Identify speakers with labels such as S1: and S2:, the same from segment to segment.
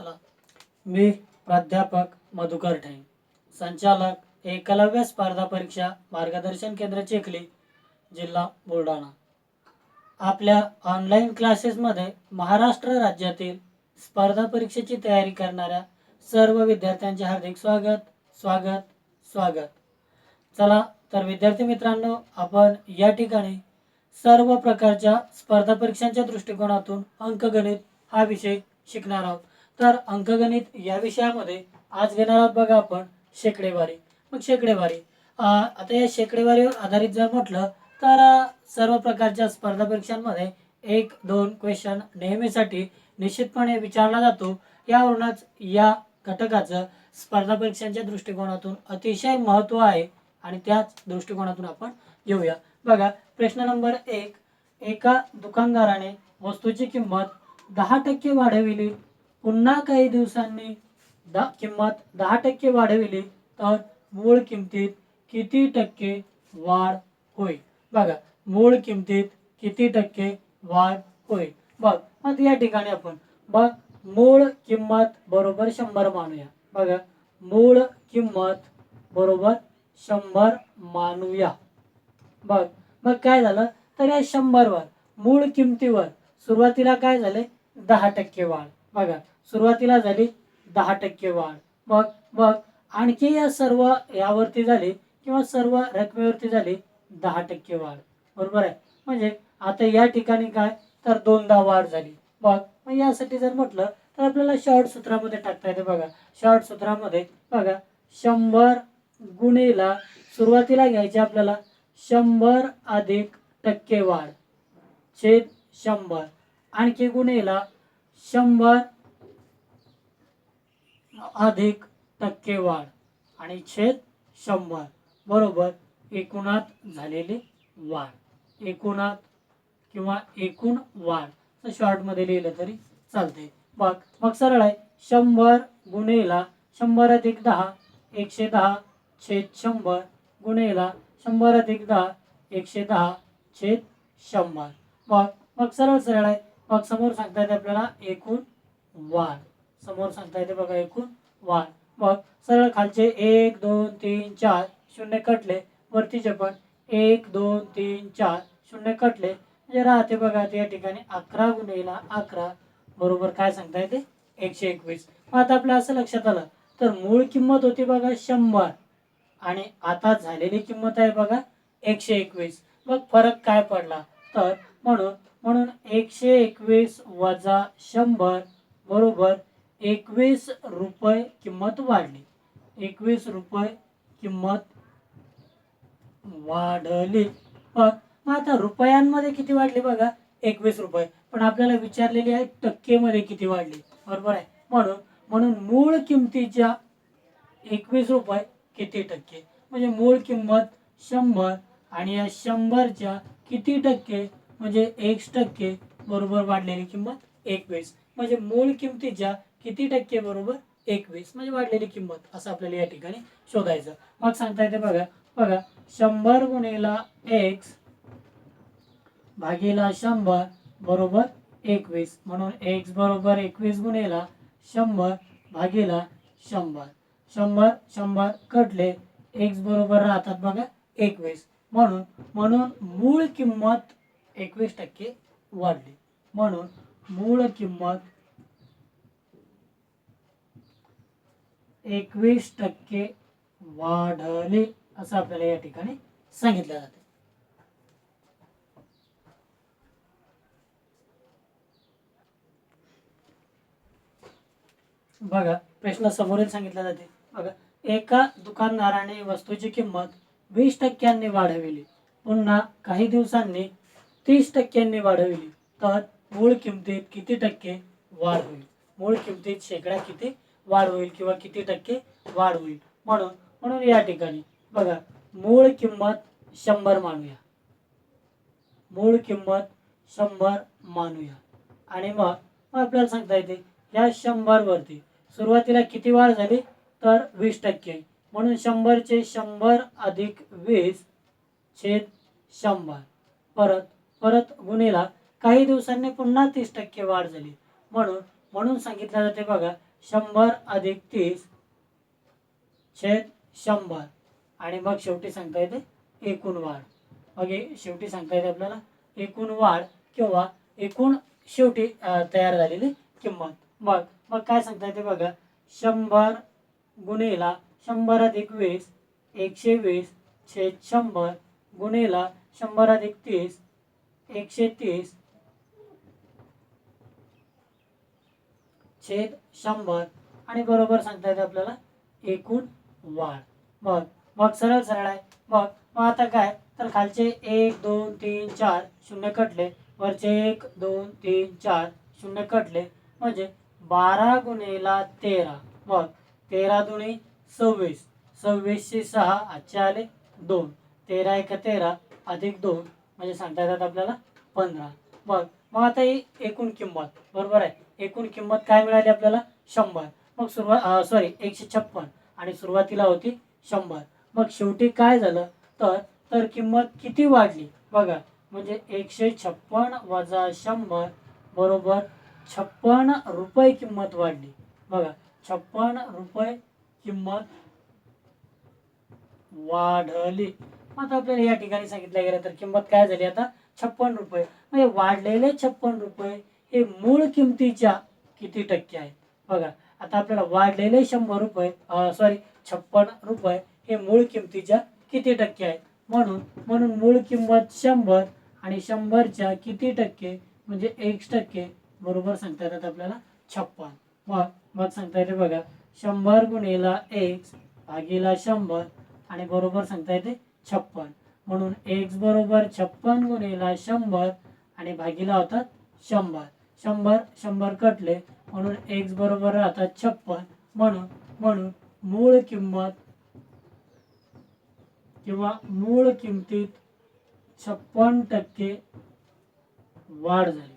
S1: चला मी प्राध्यापक मधुकर ठेंग संचालक एकलव्य स्पर्धा परीक्षा मार्गदर्शन केंद्र चिखली जिल्हा बुलढाणा. आपल्या ऑनलाईन क्लासेसमध्ये महाराष्ट्र राज्यातील स्पर्धा परीक्षेची तयारी करणाऱ्या सर्व विद्यार्थ्यांचे हार्दिक स्वागत स्वागत स्वागत. चला तर विद्यार्थी मित्रांनो आपण या ठिकाणी सर्व प्रकारच्या स्पर्धा परीक्षांच्या दृष्टिकोनातून अंकगणित हा विषय शिकणार आहोत. तर अंकगणित या विषयामध्ये आज घेणार आहोत बघा आपण शेकडेवारी. मग शेकडेवारी. आता या शेकडेवारीवर आधारित जर म्हटलं तर सर्व प्रकारच्या स्पर्धा परीक्षांमध्ये एक दोन क्वेश्चन नेहमीसाठी निश्चितपणे विचारला जातो. यावरूनच या घटकाचं स्पर्धा परीक्षांच्या दृष्टिकोनातून अतिशय महत्त्व आहे आणि त्याच दृष्टिकोनातून आपण घेऊया बघा प्रश्न नंबर एक. एका दुकानदाराने वस्तूची किंमत दहा टक्के वाढविली. पुन्हा काही दिवसांनी द किंमत दहा टक्के वाढविली तर मूळ किमतीत किती टक्के वाढ होईल? बघा मूळ किमतीत किती टक्के वाढ होईल? बघ मग या ठिकाणी आपण बघ मूळ किंमत बरोबर शंभर मानूया. बघा मूळ किंमत बरोबर शंभर मानूया. बघ मग काय झालं? तर या शंभरवर मूळ किमतीवर सुरुवातीला काय झाले? दहा टक्के वाढ. बघा सुरुवातीला झाली दहा टक्के वाढ. मग मग आणखी या सर्व यावरती झाली किंवा सर्व रकमेवरती झाली दहा टक्के वाढ. बरोबर आहे? म्हणजे आता या ठिकाणी काय? तर दोनदा वाढ झाली. बघ मग यासाठी जर म्हटलं तर आपल्याला शॉर्ट सूत्रामध्ये टाकता येते बघा. शॉर्ट सूत्रामध्ये बघा शंभर गुणेला सुरुवातीला घ्यायचे आपल्याला शंभर अधिक टक्के वाढ. छेद शंभर. आणखी गुन्हेला शंभर अधिक टक्के वाढ आणि छेद शंभर. बरोबर एकूणात झालेली वाढ. एकूणात किंवा एकूण वाढ. तर शॉर्टमध्ये लिहिलं तरी चालते बघ मग सरळ आहे. शंभर गुणेला शंभर अधिक दहा एकशे दहा छेद शंभर. गुणेला शंभर अधिक दहा एकशे दहा छेद शंभर. मग मग सरळ सरळ आहे. मग समोर सांगता येते आपल्याला एकूण वाढ. समोर सांगता येते बघा एकूण वाढ. मग सरळ खालचे एक दोन तीन चार शून्य कटले. वरतीचे पण एक दोन तीन चार शून्य कटले. म्हणजे राहते बघा या ठिकाणी अकरा गुणेला अकरा. बरोबर काय सांगता येते? एकशे एकवीस. मग आता आपल्या असं लक्षात आलं तर मूळ किंमत होती बघा शंभर. आणि आता झालेली किंमत आहे बघा एकशे एकवीस. मग फरक काय पडला? तर म्हणून म्हणून एकशे एकवीस वजा शंभर बरोबर एकवीस रुपये किंमत वाढली. एकवीस रुपये किंमत वाढली. पण मग आता रुपयांमध्ये किती वाढली बघा? एकवीस रुपये. पण आपल्याला विचारलेली आहे टक्केमध्ये किती वाढली? बरोबर आहे. म्हणून म्हणून मूळ किमतीच्या एकवीस रुपये किती टक्के? म्हणजे मूळ किंमत शंभर आणि या शंभरच्या किती टक्के? म्हणजे एक टक्के बरोबर वाढलेली किंमत एकवीस. म्हणजे मूळ किमतीच्या किती टक्के बरोबर? एकवीस. म्हणजे वाढलेली किंमत असं आपल्याला या ठिकाणी शोधायचं. मग सांगता येते बघा. बघा शंभर गुणेला एक्स भागीला शंभर बरोबर एकवीस. म्हणून एक्स बरोबर एकवीस गुणेला शंभर भागीला शंभर. शंभर शंभर कटले एक्स बरोबर राहतात बघा एकवीस. म्हणून म्हणून मूळ किंमत एकवीस टक्के वाढली. म्हणून मूळ किंमत एकवीस टक्के वाढले असं आपल्याला या ठिकाणी सांगितलं जाते. बघा प्रश्न समोरील सांगितला जाते. बघा एका दुकानदाराने वस्तूची किंमत वीस टक्क्यांनी वाढविली. पुन्हा काही दिवसांनी तीस टक्क्यांनी वाढविली. तर मूळ किमतीत किती टक्के वाढ होईल? मूळ किमतीत शेकडा किती वाढ होईल किंवा किती टक्के वाढ होईल. म्हणून म्हणून या ठिकाणी बघा मूळ किंमत शंभर मानूया. मूळ किंमत शंभर मानूया. आणि मग मग आपल्याला सांगता येते या शंभरवरती सुरुवातीला किती वाढ झाली? तर वीस टक्के. म्हणून शंभरचे शंभर अधिक वीस छेद शंभर. परत परत गुन्हेला काही दिवसांनी पुन्हा तीस टक्के वाढ झाली. म्हणून म्हणून सांगितलं जाते बघा शंभर अधिक तीस छेद शंभर. आणि मग शेवटी सांगता येते एकूण वाढ. मग शेवटी सांगता येते आपल्याला एकूण वाढ किंवा एकूण शेवटी तयार झालेली किंमत. मग मग काय सांगता येते बघा शंभर गुणेला शंभर अधिक वीस एकशे वीस छेद शंभर गुणेला शंभर अधिक तीस एकशे तीस छेद शंभर. आणि बरोबर सांगता येते आपल्याला एकूण वाढ. मग मग सरळ सरळ आहे. मग मग आता काय? तर खालचे एक दोन तीन चार शून्य कटले. वरचे एक दोन तीन चार शून्य कटले. म्हणजे बारा गुणेला तेरा. मग तेरा दुणे सव्वीस. सव्वीसशे सहा आजचे आले दोन. तेरा एक तेरा अधिक दोन. म्हणजे सांगता येतात आपल्याला पंधरा. मग मग आता ही एकूण किंमत. बरोबर आहे? एकूण किंमत काय मिळाली आपल्याला? शंभर. मग सुरुवात सॉरी एकशे छप्पन. आणि सुरुवातीला होती शंभर. मग शेवटी काय झालं? तर तर किंमत किती वाढली? बघा म्हणजे एकशे छप्पन वजा शंभर बरोबर छप्पन रुपये किंमत वाढली. बघा छप्पन रुपये किंमत वाढली. आता आपल्याला या ठिकाणी सांगितलं गेलं तर किंमत काय झाली आता? छप्पन रुपये. म्हणजे वाढलेले छप्पन रुपये हे मूळ किमतीच्या किती टक्के आहेत? बघा आता आपल्याला वाढलेले शंभर रुपये सॉरी छप्पन रुपये हे मूळ किमतीच्या किती टक्के आहेत? म्हणून म्हणून मूळ किंमत शंभर आणि शंभरच्या किती टक्के म्हणजे एक टक्के बरोबर सांगता येतात आपल्याला छप्पन. मग मग सांगता येते बघा शंभर गुणिला एक भागीला शंभर आणि बरोबर सांगता येते छप्पन. म्हणून एक्स बरोबर छप्पन गुणिला शंभर आणि भागीला होतात शंभर. शंभर शंभर कटले म्हणून एक्स बरोबर राहतात छप्पन. म्हणून म्हणून मूळ किंमत किंवा मूळ किमतीत छप्पन टक्के वाढ झाली.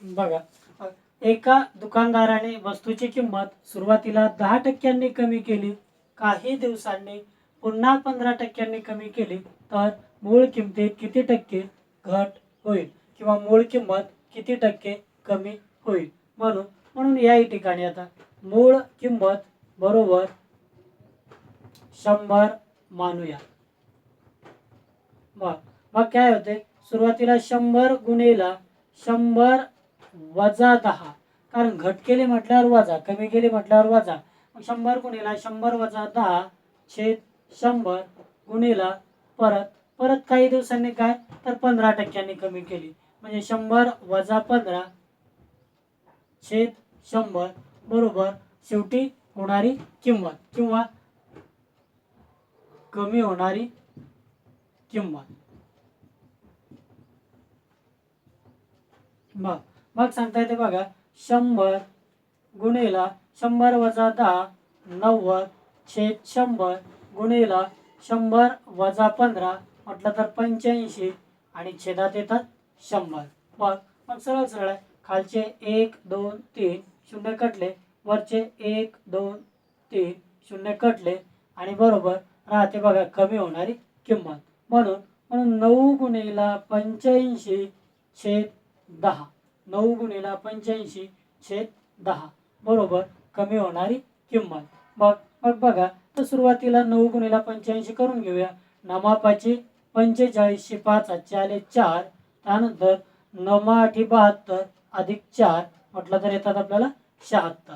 S1: बघा. एका दुकानदाराने वस्तूची किंमत सुरुवातीला दहा टक्क्यांनी कमी केली काही दिवसांनी पुन्हा पंधरा टक्क्यांनी कमी केली तर मूळ किमतीत किती टक्के घट होईल किंवा मूळ किंमत किती टक्के कमी होईल? म्हणून म्हणून याही ठिकाणी आता मूळ किंमत बरोबर शंभर मानूया. मग मग काय होते? सुरुवातीला शंभर गुणेला शंभर वजा दहा. कारण घट केले म्हटल्यावर वजा कमी केले म्हटल्यावर वजा. मग शंभर गुणेला शंभर वजा दहा छेद शंभर गुणेला परत. परत काही दिवसांनी काय? तर पंधरा टक्क्यांनी कमी केली. म्हणजे शंभर वजा पंधरा छेद शंभर बरोबर शेवटी होणारी किंमत. किंवा कमी होणारी किंमत. मग मग सांगता येते बघा शंभर गुणेला शंभर वजा दहा नव्वद छेद शंभर गुणेला शंभर वजा पंधरा म्हटलं तर पंच्याऐंशी आणि छेदात येतात शंभर. मग मग सरळ सरळ आहे. खालचे एक दोन तीन शून्य कटले. वरचे एक दोन तीन शून्य कटले. आणि बरोबर राहते बघा कमी होणारी किंमत. म्हणून म्हणून नऊ गुणेला पंच्याऐंशी छेद दहा. नऊ गुणिला पंच्याऐंशी छेद दहा. बरोबर कमी होणारी किंमत. मग मग बघा तर सुरुवातीला नऊ गुणिला पंच्याऐंशी करून घेऊया. नमापाचे पंचेचाळीसशे पाच आजचे आले चार. त्यानंतर नमा आठी बहात्तर अधिक चार म्हटलं तर येतात आपल्याला शहात्तर.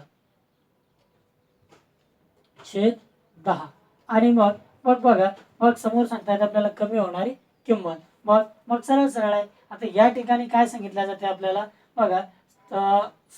S1: छेद दहा. आणि मग मग बघा मग समोर सांगता येत आपल्याला कमी होणारी किंमत. मग मग सरळ सरळ आहे. आता या ठिकाणी काय सांगितलं जाते आपल्याला? बघा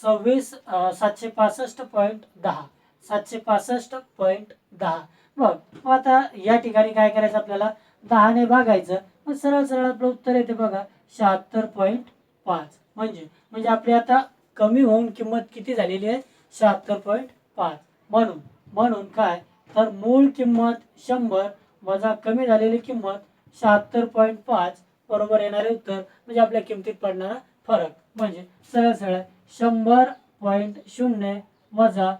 S1: सव्वीस सातशे पासष्ट पॉईंट दहा. सातशे पासष्ट पॉईंट दहा. बघ मग आता या ठिकाणी काय करायचं आपल्याला? दहाने भागायचं. मग सरळ सरळ आपलं उत्तर येते बघा शहात्तर पॉईंट पाच. म्हणजे म्हणजे आपली आता कमी होऊन किंमत किती झालेली आहे? शहात्तर पॉईंट पाच. म्हणून म्हणून काय? तर मूळ किंमत शंभर वजा कमी झालेली किंमत शहात्तर पॉईंट पाच बरोबर येणारे उत्तर. म्हणजे आपल्या किमतीत पडणारा फरक. म्हणजे सरळ सरळ शंभर पॉईंट शून्य वजा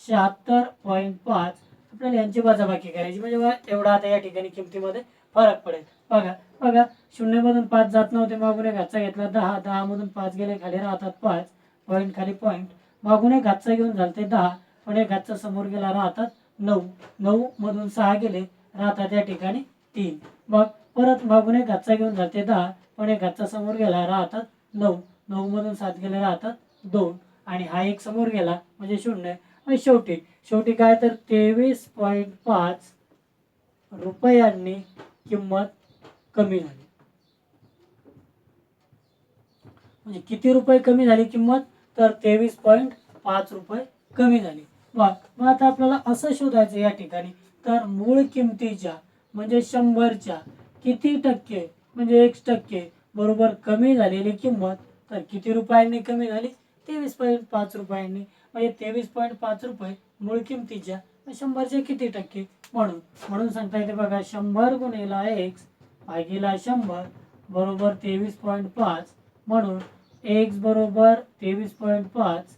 S1: शहात्तर पॉईंट पाच. आपल्याला यांची वजाबाकी करायची. म्हणजे एवढा आता या ठिकाणी किमतीमध्ये फरक पडेल. बघा बघा शून्यमधून पाच जात नव्हते मागून एक घातचा घेतला दहा दहामधून पाच गेले खाली राहतात पाच. पॉईंट खाली पॉईंट मागून एक घातचा घेऊन झालते दहा पण एक घातचा समोर गेला राहतात नऊ. नऊ मधून सहा गेले राहतात या ठिकाणी तीन. मग परत मागून एक घातचा घेऊन जाते दहा पण एक घातचा समोर गेला राहतात नऊ. नऊ मधून सात गेले राहतात दोन. आणि हा एक समोर गेला म्हणजे शून्य. आणि शेवटी शेवटी काय तर तेवीस पॉईंट पाच रुपयांनी किंमत कमी झाली. म्हणजे किती रुपये कमी झाली किंमत? तर तेवीस पॉईंट पाच रुपये कमी झाली. वा मग आता आपल्याला असं शोधायचं या ठिकाणी. तर मूळ किमतीच्या म्हणजे शंभरच्या किती टक्के म्हणजे एक टक्के बरोबर कमी झालेली किंमत तर किती रुपयांनी कमी झाली? तेवीस पॉईंट पाच रुपयांनी. म्हणजे तेवीस पॉईंट पाच रुपये मूळ किमतीच्या. शंभरचे किती टक्के? म्हणून. म्हणून सांगता येते बघा शंभर गुणेला एक्स भागीला शंभर बरोबर तेवीस पॉईंट पाच. म्हणून एक्स बरोबर तेवीस पॉईंट पाच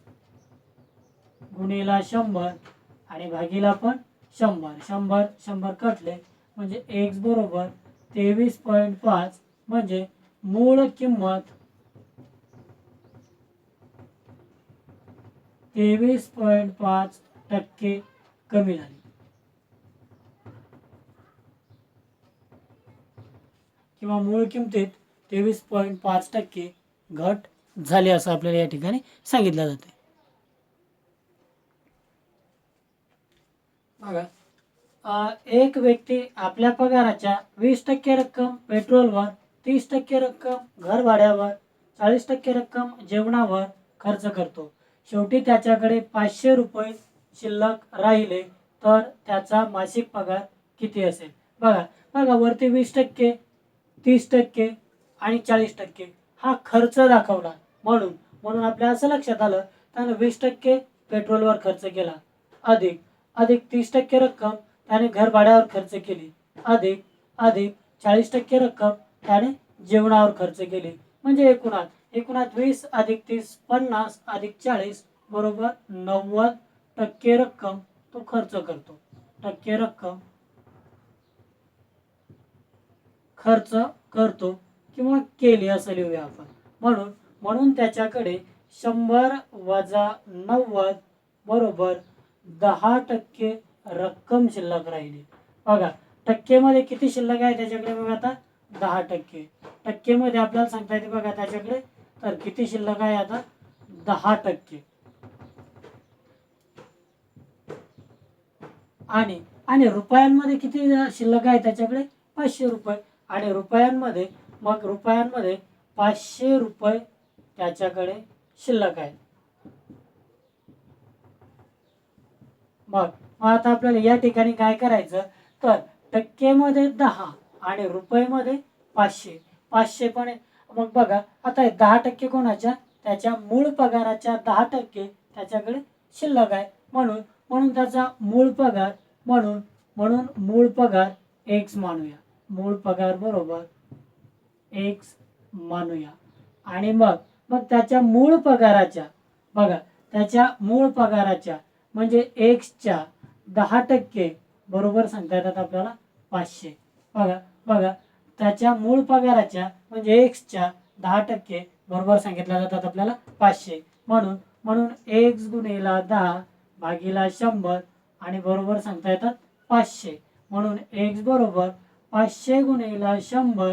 S1: गुणेला शंभर आणि भागीला पण शंभर. शंभर शंभर कटले म्हणजे एक्स बरोबर तेवीस पॉईंट पाच म्हणजे मूळ किंमत तेवीस पॉईंट पाच टक्के कमी झाली. किंवा मूळ किमतीत तेवीस पॉईंट पाच टक्के घट झाली असं आपल्याला या ठिकाणी सांगितलं जाते बघा एक व्यक्ती आपल्या पगाराच्या वीस टक्के रक्कम पेट्रोलवर तीस टक्के रक्कम घर भाड्यावर चाळीस टक्के रक्कम जेवणावर खर्च करतो. शेवटी त्याच्याकडे पाचशे रुपये शिल्लक राहिले तर त्याचा मासिक पगार किती असेल? बघा बघा वरती वीस टक्के तीस टक्के आणि चाळीस टक्के हा खर्च दाखवला. म्हणून म्हणून आपल्या असं लक्षात आलं त्यानं वीस टक्के पेट्रोलवर खर्च केला. अधिक अधिक तीस टक्के रक्कम त्याने घर भाड्यावर खर्च केली. अधिक अधिक चाळीस टक्के रक्कम त्याने जेवणावर खर्च केली. म्हणजे एकूणात एकूणात वीस अधिक तीस पन्नास अधिक चाळीस बरोबर नव्वद टक्के रक्कम तो खर्च करतो. टक्के रक्कम खर्च करतो किंवा केली असं लिहूया आपण. म्हणून म्हणून त्याच्याकडे शंभर वजा नव्वद बरोबर दहा टक्के रक्कम शिल्लक राहिली. बघा टक्केमध्ये किती शिल्लक आहे त्याच्याकडे बघा आता? दहा टक्के. टक्केमध्ये आपल्याला सांगता येते बघा त्याच्याकडे तर किती शिल्लक आहे आता? दहा टक्के. आणि आणि रुपयांमध्ये किती शिल्लक आहे त्याच्याकडे? पाचशे रुपये. आणि रुपयांमध्ये मग रुपयांमध्ये पाचशे रुपये त्याच्याकडे शिल्लक आहे. मग मग आता आपल्याला या ठिकाणी काय करायचं? तर टक्केमध्ये दहा आणि रुपयेमध्ये पाचशे. पाचशे पण आहे. मग बघा आता दहा टक्के कोणाच्या? त्याच्या मूळ पगाराच्या दहा टक्के त्याच्याकडे शिल्लक आहे. म्हणून म्हणून त्याचा मूळ पगार म्हणून म्हणून मूळ पगार एक्स मानूया. मूळ पगार बरोबर एक्स मानूया. आणि मग मग त्याच्या मूळ पगाराच्या बघा त्याच्या मूळ पगाराच्या म्हणजे एक्सच्या दहा टक्के बरोबर सांगता येतात आपल्याला पाचशे. बघा बघा त्याच्या मूळ पगाराच्या म्हणजे एक्सच्या दहा टक्के बरोबर सांगितल्या जातात आपल्याला पाचशे. म्हणून म्हणून एक्स गुणेला दहा भागीला शंभर आणि बरोबर सांगता येतात पाचशे. म्हणून एक्स बरोबर पाचशे गुणेला शंभर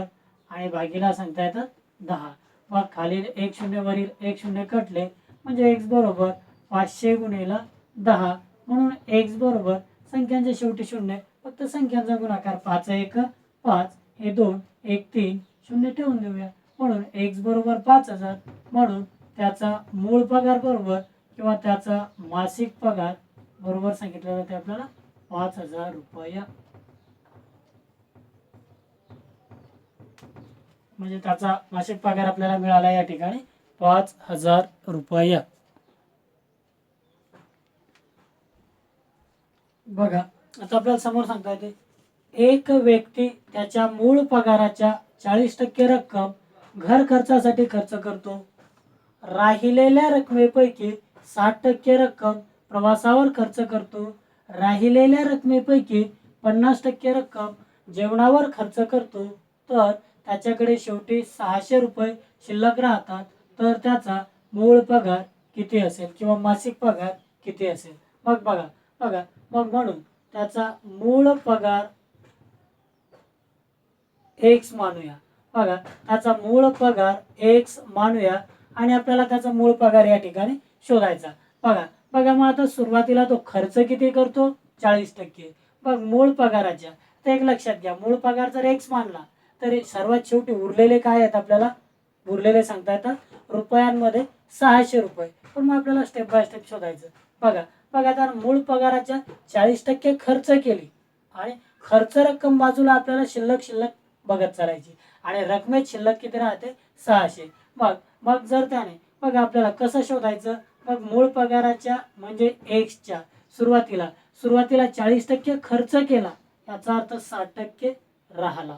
S1: आणि भागीला सांगता येतात दहा. मग खालील एक शून्यवरील एक शून्य कटले म्हणजे एक्स बरोबर पाचशे गुणेला दहा. म्हणून एक्स बरोबर संख्यांच्या शेवटी शून्य फक्त संख्यांचा गुणाकार पाच एक पाच. हे दोन एक तीन शून्य ठेवून देऊया. म्हणून एक्स बरोबर पाच हजार. म्हणून त्याचा मूळ पगार बरोबर किंवा त्याचा मासिक पगार बरोबर सांगितलं जाते आपल्याला पाच हजार रुपया. म्हणजे त्याचा मासिक पगार आपल्याला मिळाला या ठिकाणी पाच हजार रुपया. बघा आता आपल्याला समोर सांगता येते. एक व्यक्ती त्याच्या मूळ पगाराच्या चाळीस टक्के रक्कम घर खर्चासाठी खर्च करतो. राहिलेल्या रकमेपैकी साठ टक्के रक्कम प्रवासावर खर्च करतो. राहिलेल्या रकमेपैकी पन्नास टक्के रक्कम जेवणावर खर्च करतो. तर त्याच्याकडे शेवटी सहाशे रुपये शिल्लक राहतात. तर त्याचा मूळ पगार किती असेल किंवा मासिक पगार किती असेल? मग बघा बघा. मग म्हणून त्याचा मूळ पगार एक्स मानूया. बघा त्याचा मूळ पगार एक्स मानूया आणि आपल्याला त्याचा मूळ पगार या ठिकाणी शोधायचा. बघा बघा मग आता सुरुवातीला तो खर्च किती करतो? चाळीस टक्के. बघ मूळ पगाराच्या. तर एक लक्षात घ्या मूळ पगार जर एक्स मानला तर सर्वात शेवटी उरलेले काय आहेत आपल्याला? उरलेले सांगता येतात रुपयांमध्ये सहाशे रुपये. पण मग आपल्याला स्टेप बाय स्टेप शोधायचं. बघा बघा तर मूळ पगाराच्या चाळीस टक्के खर्च केली आणि खर्च रक्कम बाजूला आपल्याला शिल्लक शिल्लक बघत चालायची. आणि रकमेत शिल्लक किती राहते? सहाशे. मग मग जर त्याने मग आपल्याला कसं शोधायचं? मग मूळ पगाराच्या म्हणजे एक्सच्या सुरुवातीला सुरुवातीला चाळीस टक्के खर्च केला. याचा अर्थ साठ टक्के राहिला.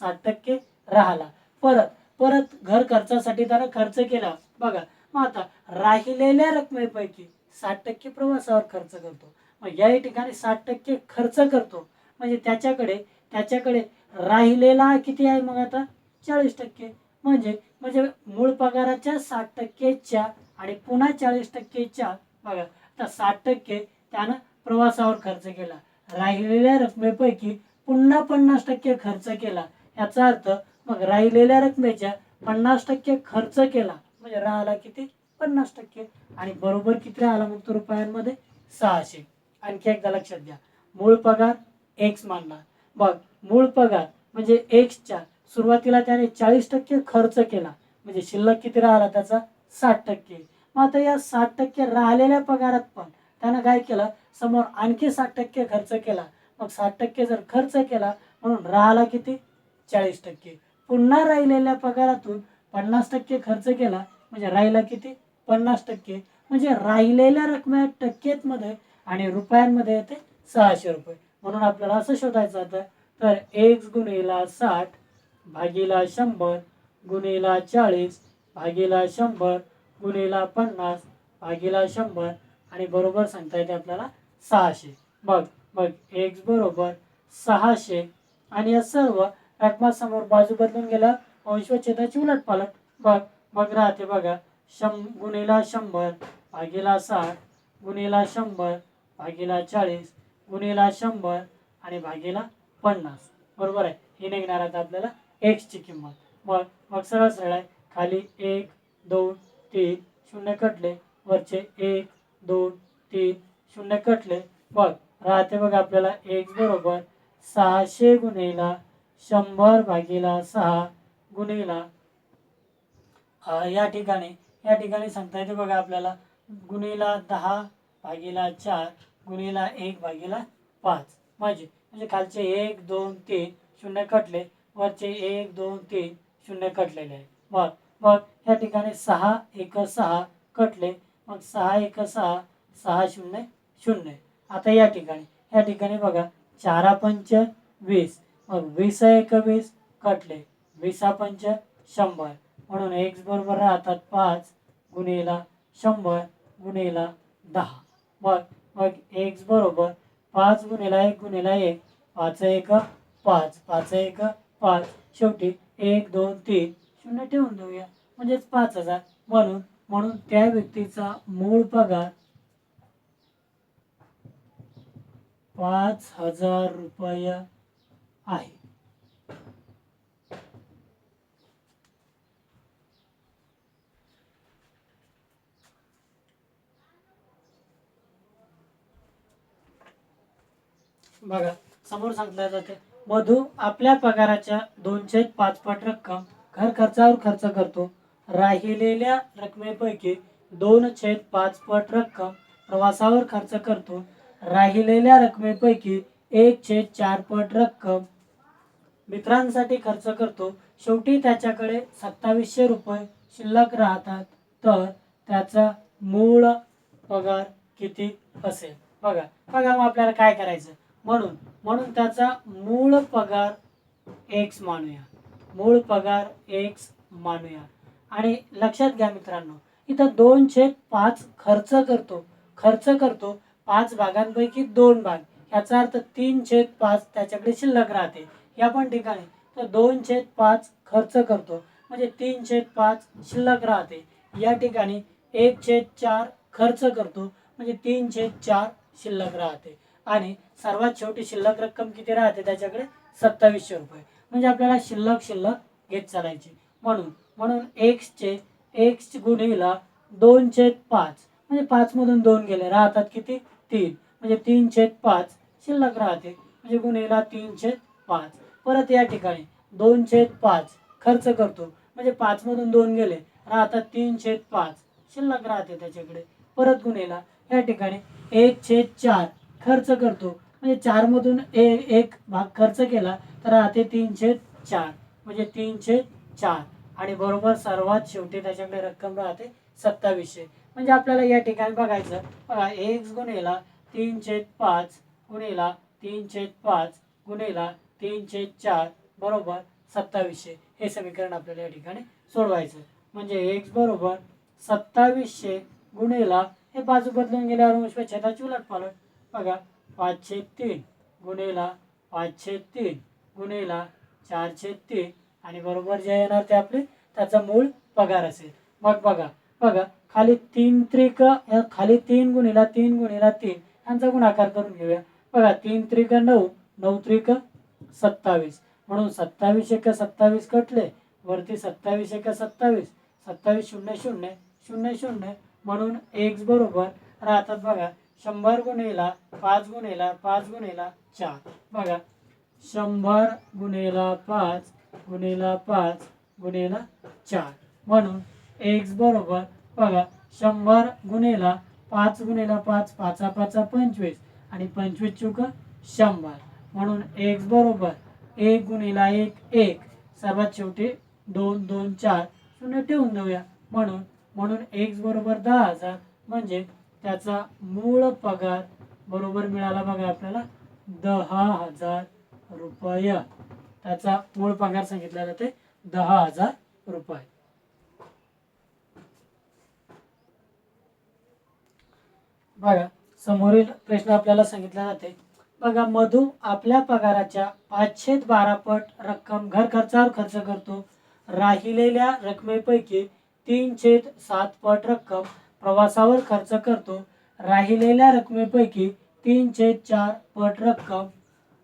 S1: साठ टक्के राहिला. परत परत घर खर्चासाठी त्यानं खर्च केला. बघा मग आता राहिलेल्या रकमेपैकी साठ टक्के प्रवासावर खर्च करतो. मग या ठिकाणी साठ टक्के खर्च करतो. म्हणजे त्याच्याकडे त्याच्याकडे राहिलेला किती आहे मग आता? चाळीस टक्के. म्हणजे म्हणजे मूळ पगाराच्या साठ टक्केच्या आणि पुन्हा चाळीस टक्केच्या बघा आता साठ टक्के त्यानं प्रवासावर खर्च केला. राहिलेल्या रकमेपैकी पुन्हा पन्नास टक्के खर्च केला. याचा अर्थ मग राहिलेल्या रकमेच्या पन्नास टक्के खर्च केला. म्हणजे राहिला किती? पन्नास टक्के. आणि बरोबर किती राहिला मग तो रुपयांमध्ये? सहाशे. आणखी एकदा लक्षात घ्या. मूळ पगार एक्स मानला. बघ मूळ पगार म्हणजे एक्सच्या सुरुवातीला त्याने चाळीस टक्के खर्च केला. म्हणजे शिल्लक किती राहिला त्याचा? साठ टक्के. मग आता या साठ टक्के राहिलेल्या पगारात पण त्यानं काय केलं? समोर आणखी साठ टक्के खर्च केला. मग साठ टक्के जर खर्च केला म्हणून राहिला किती? चाळीस टक्के. पुन्हा राहिलेल्या पगारातून पन्नास टक्के खर्च केला म्हणजे राहिला किती? पन्नास टक्के. म्हणजे राहिलेल्या रकमे टक्केमध्ये आणि रुपयांमध्ये येते सहाशे रुपये. म्हणून आपल्याला असं शोधायचं होतं तर एक्स गुणेला साठ भागीला शंभर गुणेला चाळीस भागीला शंभर गुणेला पन्नास भागीला शंभर आणि बरोबर सांगता येते आपल्याला सहाशे. मग मग एक्स बरोबर सहाशे. आणि या सर्व एकमासमोर बाजू बदलून गेला अंशछेदाची उलट पालट बघ मग राहते बघा. शं गुणिला शंभर भागीला साठ गुणिला शंभर भागीला चाळीस गुणिला शंभर आणि भागीला पन्नास. बरोबर आहे? हे निघणार आता आपल्याला एक्सची किंमत. मग मग सरळ सरळ आहे. खाली एक दोन तीन शून्य कटले. वरचे एक दोन तीन शून्य कटले. बघ राहते बघ आपल्याला एक्स बरोबर सहाशे गुन्हेला शंभर भागीला सहा गुणिला या ठिकाणी या ठिकाणी सांगता येते बघा आपल्याला. गुणिला दहा भागीला चार गुन्हेला एक भागीला पाच. म्हणजे म्हणजे खालचे एक दोन तीन शून्य कटले. वरचे एक दोन तीन शून्य कटलेले. आहे मग मग या ठिकाणी सहा एक सहा कटले. मग सहा एक सहा सहा शून्य शून्य. आता या ठिकाणी. या ठिकाणी बघा चारा पंच वीस. मग वीस एक वीस कटले. वीसा पंच शंभर. म्हणून एक्स बरोबर राहतात पाच गुन्हेला शंभर गुन्हेला दहा. मग मग एक्स बरोबर पाच गुन्हेला एक गुन्हेला एक. पाच एक पाच पाच एक पाच. शेवटी एक दोन तीन. शून्य ठेवून देऊया. म्हणजेच पाच हजार. म्हणून म्हणून त्या व्यक्तीचा मूळ पगार पाच हजार रुपये आहे. बघा समोर सांगितलं जाते. मधू आपल्या पगाराच्या दोनशे पाच पट रक्कम घर खर्चावर खर्च करतो. राहिलेल्या रकमेपैकी दोन छेद पाच पट रक्कम प्रवासावर खर्च करतो. राहिलेल्या रकमेपैकी एक छेद चार पट रक्कम मित्रांसाठी खर्च करतो. शेवटी त्याच्याकडे सत्तावीसशे रुपये शिल्लक राहतात. तर त्याचा मूळ पगार किती असेल? बघा. बघा मग आपल्याला काय करायचं? म्हणून म्हणून त्याचा मूळ पगार एक्स मानूया. मूळ पगार एक्स मानूया. आणि लक्षात घ्या मित्रांनो इथं दोन छेद पाच खर्च करतो. खर्च करतो पाच भागांपैकी दोन भाग. याचा अर्थ तीन छेद पाच त्याच्याकडे शिल्लक राहते. या पण ठिकाणी तर दोन छेद पाच खर्च करतो. म्हणजे तीन छेद पाच शिल्लक राहते. या ठिकाणी एक छेद चार खर्च करतो. म्हणजे तीन छेद चार शिल्लक राहते. आणि सर्वात शेवटी शिल्लक रक्कम किती राहते त्याच्याकडे? सत्तावीसशे रुपये. म्हणजे आपल्याला शिल्लक शिल्लक घेत चालायची. म्हणून म्हणून एक्सचे एक्स गुणीला दोन छेद पाच. म्हणजे पाचमधून दोन गेले. राहतात किती? तीन. म्हणजे तीन छेद पाच शिल्लक राहते. म्हणजे गुणीला तीन छेद पाच. परत या ठिकाणी दोन छेद पाच खर्च करतो. म्हणजे पाचमधून दोन गेले. राहतात तीन छेद पाच शिल्लक राहते त्याच्याकडे. परत गुन्हेला या ठिकाणी एक छेद चार खर्च करतो. म्हणजे चारमधून ए एक भाग खर्च केला तर राहते तीनशे चार. म्हणजे तीनशे चार. आणि बरोबर सर्वात शेवटी त्याच्याकडे रक्कम राहते सत्तावीसशे. म्हणजे आपल्याला या ठिकाणी बघायचं बघा एक गुन्हेला तीन छेद पाच गुन्हेला तीन छेद पाच गुन्हेला तीन छेद चार बरोबर सत्तावीसशे. हे समीकरण आपल्याला या ठिकाणी सोडवायचं. म्हणजे एक्स बरोबर सत्तावीसशे गुणेला हे बाजू बदलून गेल्यावर उष्म छेदाची उलट पालट. बघा पाचशे तीन गुणेला पाचशे तीन गुणेला चारशे तीन आणि बरोबर जे येणार ते आपले त्याचा मूळ पगार असेल. मग बघा बघा खाली तीन त्रिक खाली तीन गुणेला तीन गुणीला तीन यांचा गुणाकार करून घेऊया. बघा तीन त्रिक नऊ नऊ त्रिक सत्तावीस. म्हणून सत्तावीस एक सत्तावीस कटले वरती सत्तावीस एक सत्तावीस सत्तावीस शून्य शून्य शून्य शून्य म्हणून एक्स बरोबर राहतात बघा शंभर गुणेला पाच गुणेला पाच गुणेला चार. बघा. शंभर गुणेला पाच गुणेला पाच गुणेला चार. म्हणून एक्स बरोबर बघा शंभर गुणेला पाच गुणेला पाच पाचा पाचा पंचवीस आणि पंचवीस चुक शंभर. म्हणून एक्स बरोबर एक गुणेला एक एक. सर्वात शेवटी दोन दोन चार शून्य ठेवून देऊया. म्हणून म्हणून एक्स बरोबर दहा हजार म्हणजे त्याचा मूळ पगार बरोबर मिळाला बघा आपल्याला दहा हजार रुपये. त्याचा मूळ पगार सांगितला जाते दहा हजार रुपये. बघा समोरील प्रश्न आपल्याला सांगितला जाते. बघा मधू आपल्या पगाराच्या पाचशे बारा पट रक्कम घर खर्चावर खर्च करतो. राहिलेल्या रकमेपैकी तीन छेद सात पट रक्कम प्रवासावर खर्च करतो. राहिलेल्या रकमेपैकी तीन चार पट रक्कम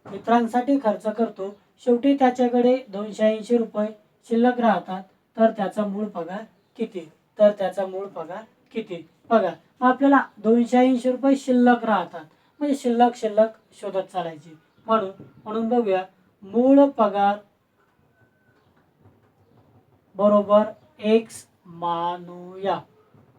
S1: मित्रांसाठी खर्च करतो. शेवटी त्याच्याकडे दोनशे ऐंशी रुपये शिल्लक राहतात. तर त्याचा मूळ पगार किती? तर त्याचा मूळ पगार किती? पगार मग आपल्याला दोनशे ऐंशी रुपये शिल्लक राहतात. म्हणजे शिल्लक शिल्लक शोधत चालायची. म्हणून म्हणून बघूया. मूळ पगार बरोबर एक्स मानूया.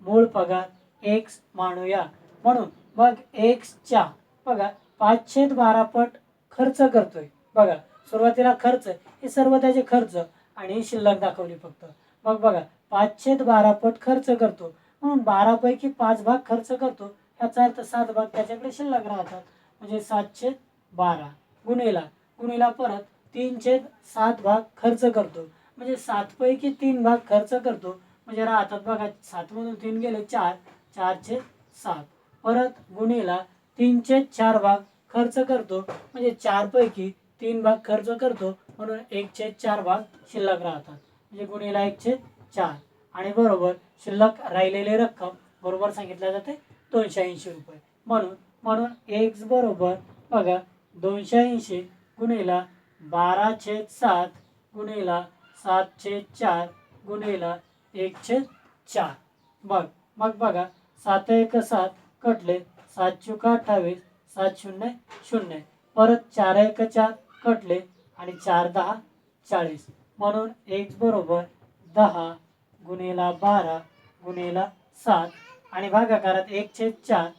S1: मूळ पगार एक्स मानूया. म्हणून मग एक्सच्या बघा पाचशे बारा पट खर्च करतोय. बघा सुरुवातीला खर्च हे सर्व त्याचे खर्च आणि शिल्लक दाखवली फक्त. मग बघा पाचशे बारा पट खर्च करतो. म्हणून बारापैकी पाच भाग खर्च करतो. याचा अर्थ सात भाग त्याच्याकडे शिल्लक राहतात. म्हणजे सातशे बारा. गुणेला गुणेला परत तीनशे सात भाग खर्च करतो. म्हणजे सातपैकी तीन भाग खर्च करतो. म्हणजे राहतात बघा सातमधून तीन गेले चार चारशे सात. परत गुन्हेला तीनशे चार भाग खर्च करतो. म्हणजे चारपैकी तीन भाग खर्च करतो. म्हणून एकशे चार भाग शिल्लक राहतात. म्हणजे गुन्हेला एकशे चार. आणि बरोबर शिल्लक राहिलेली रक्कम बरोबर सांगितल्या जाते दोनशे ऐंशी रुपये. म्हणून म्हणून एक्स बरोबर बघा दोनशे ऐंशी गुन्हेला बारा छेद सात गुन्हेला सातशे चार गुन्हेला एक एकशे चार. बघ मग बघा सात एक सात कटले सात चुका अठ्ठावीस सात शून्य शून्य. परत चार एक चार कटले आणि चार दहा चाळीस. म्हणून एक्स बरोबर दहा गुणेला बारा गुणेला सात. आणि भागाकारात एक छेद चार.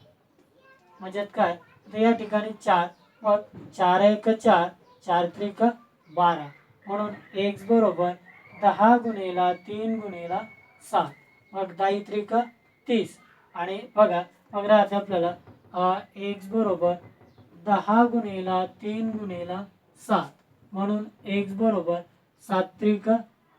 S1: म्हणजे काय? तर या ठिकाणी चार. मग चार एक चार चार त्रिक बारा. म्हणून एक्स बरोबर दहा गुणेला तीन गुणेला सात. मग दहा त्रिक तीस. आणि बघा मग राहते आपल्याला एक्स बरोबर दहा गुणेला तीन गुणेला सात. म्हणून एक्स बरोबर सात त्रिक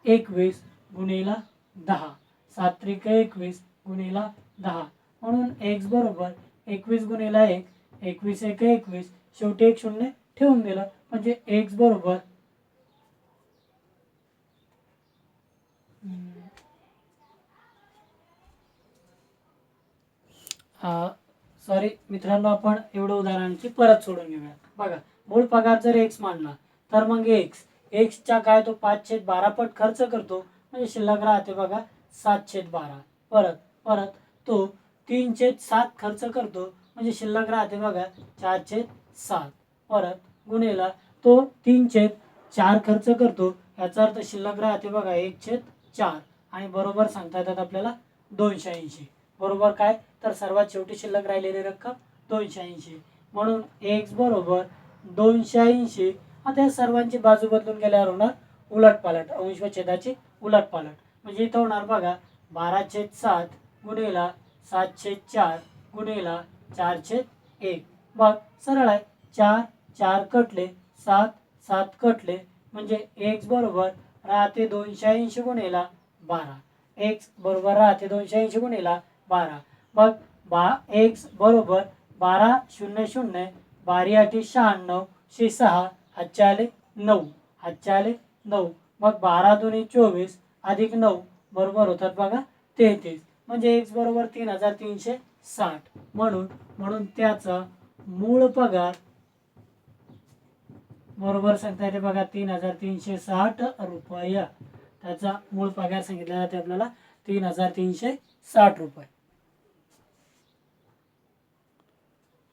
S1: एकवीस गुणेला दहा. सात त्रिक एकवीस गुणेला दहा. म्हणून एक्स बरोबर एकवीस गुणेला एक एकवीस एक एकवीस शेवटी एक शून्य ठेवून दिलं. म्हणजे एक्स बरोबर सॉरी मित्रांनो आपण एवढं उदाहरणाची परत सोडून घेऊया. बघा मूळ पगार जर एक्स मांडला तर मग एक्स एक्सच्या काय तो पाच छेद बारा पट खर्च करतो म्हणजे शिल्लक राहते बघा सात छेद बारा. परत परत तो तीन छेद सात खर्च करतो म्हणजे शिल्लक राहते बघा चार छेद सात. परत गुन्हेला तो तीन छेद चार खर्च करतो याचा अर्थ शिल्लक राहते बघा एक छेद चार. आणि बरोबर सांगता येतात आपल्याला दोनशे ऐंशी. बरोबर काय? तर सर्वात शेवटी शिल्लक राहिलेली रक्कम दोनशे ऐंशी. म्हणून एक्स बरोबर दोनशे ऐंशी. आता या सर्वांची बाजू बदलून गेल्यावर होणार उलटपालट अंश व छेदाची उलटपालट. म्हणजे इथं होणार बघा बारा छेद सात गुणेला सात छेद चार गुणेला चार छेद एक. बघ सरळ आहे. चार चार कटले सात सात कटले. म्हणजे एक्स बरोबर राहते दोनशे ऐंशी गुणेला बारा. एक्स बरोबर राहते दोनशे ऐंशी गुणेला बारा. मग बा एक्स बरोबर बारा शून्य शून्य बारी आठी शहाण्णव शे सहा हातचे नऊ. हातचे नऊ. मग बारा दोन्ही चोवीस अधिक नऊ बरोबर होतात बघा तेहतीस. म्हणजे एक्स बरोबर तीन हजार तीनशे साठ. म्हणून म्हणून त्याचा मूळ पगार बरोबर सांगता येते बघा तीन हजार तीनशे साठ रुपया. त्याचा मूळ पगार सांगितला जाते आपल्याला तीन हजार तीनशे साठ रुपये.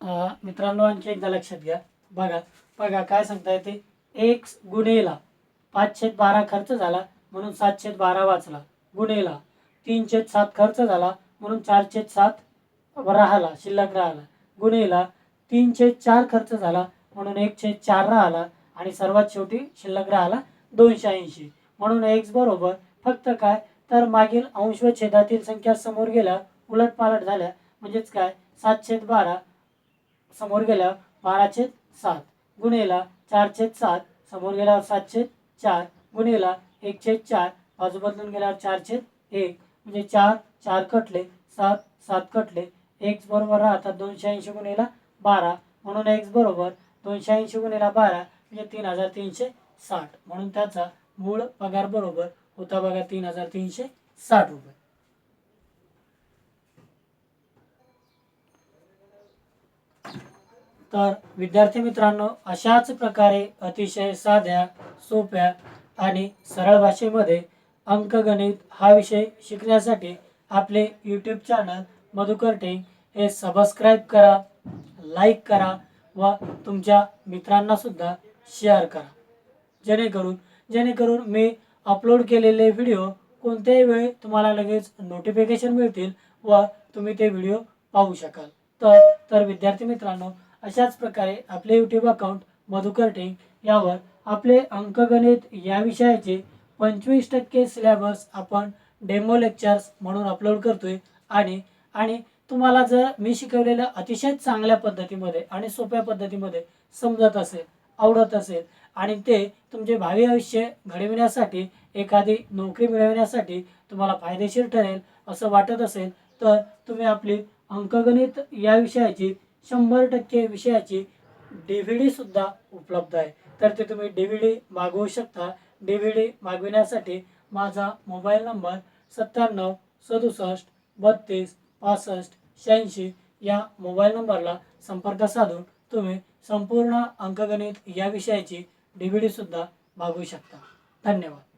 S1: मित्रांनो आणखी एकदा लक्षात घ्या. बघा बघा काय सांगता येते एक गुन्हेला पाच बारा खर्च झाला म्हणून सात बारा वाचला. गुन्हेला तीन सात खर्च झाला म्हणून चार सात राहिला शिल्लक राहिला. गुन्हेला तीनशे चार खर्च झाला म्हणून एकशे चार राहिला आणि सर्वात शेवटी शिल्लक राहिला दोनशे ऐंशी. म्हणून एक्स बरोबर फक्त काय? तर मागील अंश छेदातील संख्या समोर गेल्या उलटपालट झाल्या. म्हणजेच काय? सात बारा समोर गेल्यावर बारा छेद सात. गुन्हेला चार छेद सात. समोर गेल्यावर सात छेद चार. गुन्हेला एक छेद चार. बाजू बदलून गेल्यावर चार छेद एक. म्हणजे चार चार कटले सात सात कटले. एक्स बरोबर राहतात दोनशे ऐंशी गुन्हेला बारा. म्हणून एक्स बरोबर दोनशे ऐंशी गुन्हेला बारा म्हणजे तीन हजार तीनशे साठ. म्हणून त्याचा मूळ पगार बरोबर होता बघा तीन हजार तीनशे साठ रुपये. तर विद्यार्थी मित्रांनो अशाच प्रकारे अतिशय साध्या सोप्या आणि सरळ भाषेमध्ये अंकगणित हा विषय शिकण्यासाठी आपले यूट्यूब चॅनल मधुकर टेंग हे सबस्क्राईब करा लाईक करा व तुमच्या मित्रांनासुद्धा शेअर करा. जेणेकरून जेणेकरून मी अपलोड केलेले व्हिडिओ कोणत्याही वेळी तुम्हाला लगेच नोटिफिकेशन मिळतील व तुम्ही ते व्हिडिओ पाहू शकाल. तर तर विद्यार्थी मित्रांनो अशाच प्रकारे आपले यूट्यूब अकाउंट मधुकर टेंग यावर आपले अंकगणित या विषयाचे पंचवीस टक्के सिलेबस आपण डेमो लेक्चर्स म्हणून अपलोड करतोय. आणि आणि तुम्हाला जर मी शिकवलेलं अतिशय चांगल्या पद्धतीमध्ये आणि सोप्या पद्धतीमध्ये समजत असेल आवडत असेल आणि ते तुमचे भावी आयुष्य घडविण्यासाठी एखादी नोकरी मिळवण्यासाठी तुम्हाला फायदेशीर ठरेल असं वाटत असेल तर तुम्ही आपली अंकगणित या विषयाची शंभर टक्के विषयाची डी व्ही डीसुद्धा उपलब्ध आहे. तर ते तुम्ही डी व्ही डी मागवू शकता. डी व्ही डी मागविण्यासाठी माझा मोबाईल नंबर सत्त्याण्णव सदुसष्ट बत्तीस पासष्ट शहाऐंशी या मोबाईल नंबरला संपर्क साधून तुम्ही संपूर्ण अंकगणित या विषयाची डी व्ही डीसुद्धा मागवू शकता. धन्यवाद.